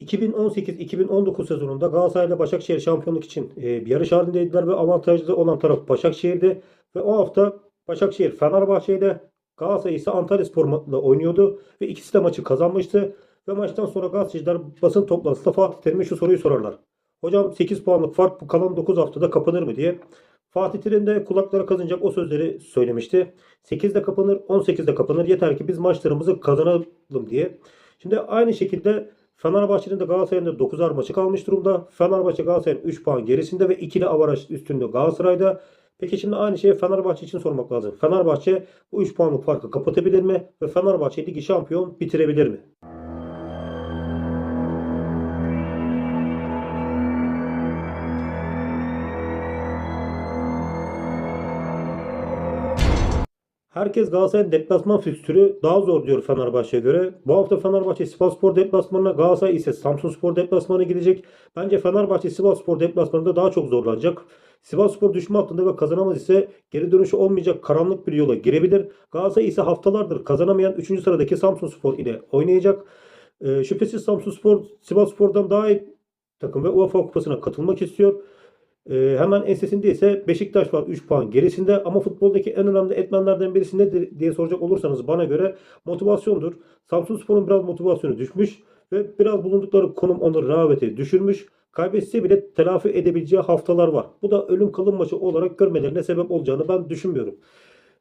2018-2019 sezonunda Galatasaray ile Başakşehir şampiyonluk için e, bir yarış halindeydiler ve avantajlı olan taraf Başakşehir'di. Ve o hafta Başakşehir Fenerbahçe'yle Galatasaray ise Antalyaspor'la oynuyordu ve ikisi de maçı kazanmıştı. Ve maçtan sonra gazeteciler basın toplantısında Fatih Terim'e şu soruyu sorarlar. Hocam 8 puanlık fark bu kalan 9 haftada kapanır mı diye. Fatih Terim de kulaklara kazınacak o sözleri söylemişti. 8'de kapanır, 18'de kapanır. Yeter ki biz maçlarımızı kazanalım diye. Şimdi aynı şekilde Fenerbahçe'nin de Galatasaray'ın da 9'ar maçı kalmış durumda. Fenerbahçe Galatasaray'ın 3 puan gerisinde ve ikili avaraj üstünde Galatasaray'da. Peki şimdi aynı şeyi Fenerbahçe için sormak lazım. Fenerbahçe bu 3 puanlık farkı kapatabilir mi? Ve Fenerbahçe ligi şampiyon bitirebilir mi? Herkes Galatasaray'ın deplasman fikstürü daha zor diyor Fenerbahçe'ye göre. Bu hafta Fenerbahçe Sivasspor deplasmanına, Galatasaray ise Samsunspor deplasmanına gidecek. Bence Fenerbahçe Sivasspor deplasmanında daha çok zorlanacak. Sivasspor düşme hattında ve kazanamaz ise geri dönüşü olmayacak karanlık bir yola girebilir. Galatasaray ise haftalardır kazanamayan 3. sıradaki Samsunspor ile oynayacak. Ee, şüphesiz Samsunspor Sivasspor'dan daha iyi takım ve UEFA Kupası'na katılmak istiyor. Ee, hemen ensesinde ise Beşiktaş var 3 puan gerisinde ama futboldaki en önemli etmenlerden birisi nedir diye soracak olursanız bana göre motivasyondur. Samsunspor'un biraz motivasyonu düşmüş ve biraz bulundukları konum onu rağbeti düşürmüş. Kaybetse bile telafi edebileceği haftalar var. Bu da ölüm kalım maçı olarak görmelerine sebep olacağını ben düşünmüyorum.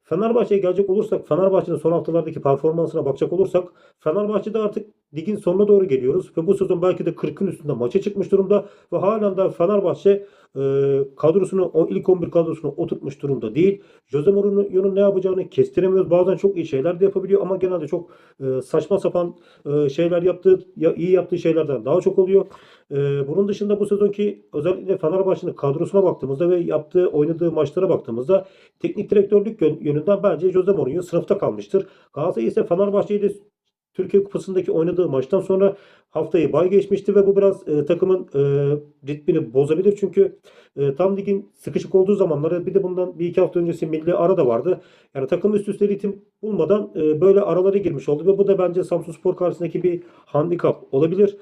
Fenerbahçe'ye gelecek olursak, Fenerbahçe'nin son haftalardaki performansına bakacak olursak, Fenerbahçe'de artık ligin sonuna doğru geliyoruz ve bu sezon belki de 40'ın üstünde maça çıkmış durumda ve halen de Fenerbahçe e, kadrosunu, o ilk 11 kadrosunu oturtmuş durumda değil. Jose Mourinho'nun ne yapacağını kestiremiyoruz. Bazen çok iyi şeyler de yapabiliyor ama genelde çok e, saçma sapan e, şeyler yaptığı, ya, iyi yaptığı şeylerden daha çok oluyor. E, bunun dışında bu sezonki özellikle Fenerbahçe'nin kadrosuna baktığımızda ve yaptığı, oynadığı maçlara baktığımızda teknik direktörlük yön- yönünden bence Jose Mourinho sınıfta kalmıştır. Galatasaray ise Fenerbahçe'yi de Türkiye Kupası'ndaki oynadığı maçtan sonra haftayı bay geçmişti ve bu biraz e, takımın e, ritmini bozabilir. Çünkü e, tam ligin sıkışık olduğu zamanlarda bir de bundan bir iki hafta öncesi milli ara da vardı. Yani takım üst üste ritim bulmadan e, böyle aralara girmiş oldu ve bu da bence Samsunspor karşısındaki bir handikap olabilir.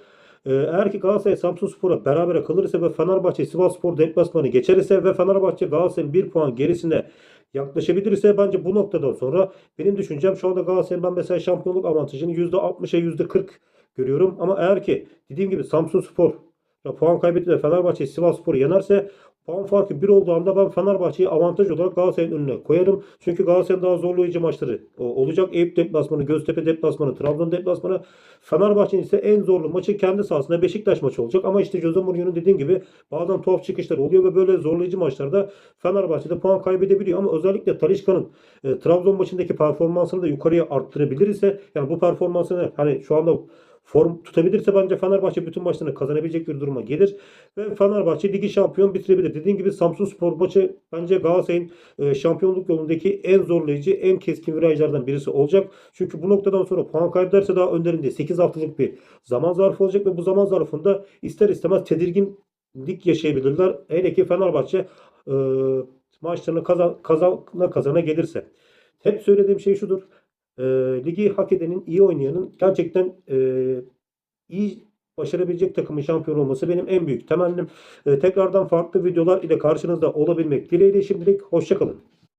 E, Eğer ki Galatasaray Samsunspor'a berabere kalırsa ve Fenerbahçe Sivasspor deplasmanı geçerirse ve Fenerbahçe Galatasaray'ın bir puan gerisine yaklaşabilirse bence bu noktadan sonra benim düşüncem şu anda Galatasaray'ın ben mesela şampiyonluk avantajını %60'a %40 görüyorum. Ama eğer ki dediğim gibi Puan kaybetti de Fenerbahçe Sivasspor'u yenerse puan farkı bir olduğu anda ben Fenerbahçe'yi avantaj olarak Galatasaray'ın önüne koyarım. Çünkü Galatasaray'ın daha zorlayıcı maçları o- olacak. Eyüp deplasmanı, Göztepe deplasmanı, Trabzon deplasmanı. Fenerbahçe'nin ise en zorlu maçı kendi sahasında Beşiktaş maçı olacak. Ama işte Jose Mourinho'nun dediğim gibi bazen tuhaf çıkışlar oluyor ve böyle zorlayıcı maçlarda Fenerbahçe'de puan kaybedebiliyor. Ama özellikle Talişka'nın e, Trabzon maçındaki performansını da yukarıya arttırabilir ise yani bu performansını hani şu anda form tutabilirse bence Fenerbahçe bütün maçlarını kazanabilecek bir duruma gelir. Ve Fenerbahçe ligi şampiyon bitirebilir. Dediğim gibi Samsun Spor maçı bence Galatasaray'ın e, şampiyonluk yolundaki en zorlayıcı, en keskin virajlardan birisi olacak. Çünkü bu noktadan sonra puan kaybederse daha önlerinde 8 haftalık bir zaman zarfı olacak ve bu zaman zarfında ister istemez tedirginlik yaşayabilirler. Hele ki Fenerbahçe e, maçlarını kazan, kazana kazana gelirse. Hep söylediğim şey şudur. E, ligi hak edenin, iyi oynayanın gerçekten e, iyi başarabilecek takımın şampiyon olması benim en büyük temennim. E, tekrardan farklı videolar ile karşınızda olabilmek dileğiyle şimdilik hoşçakalın.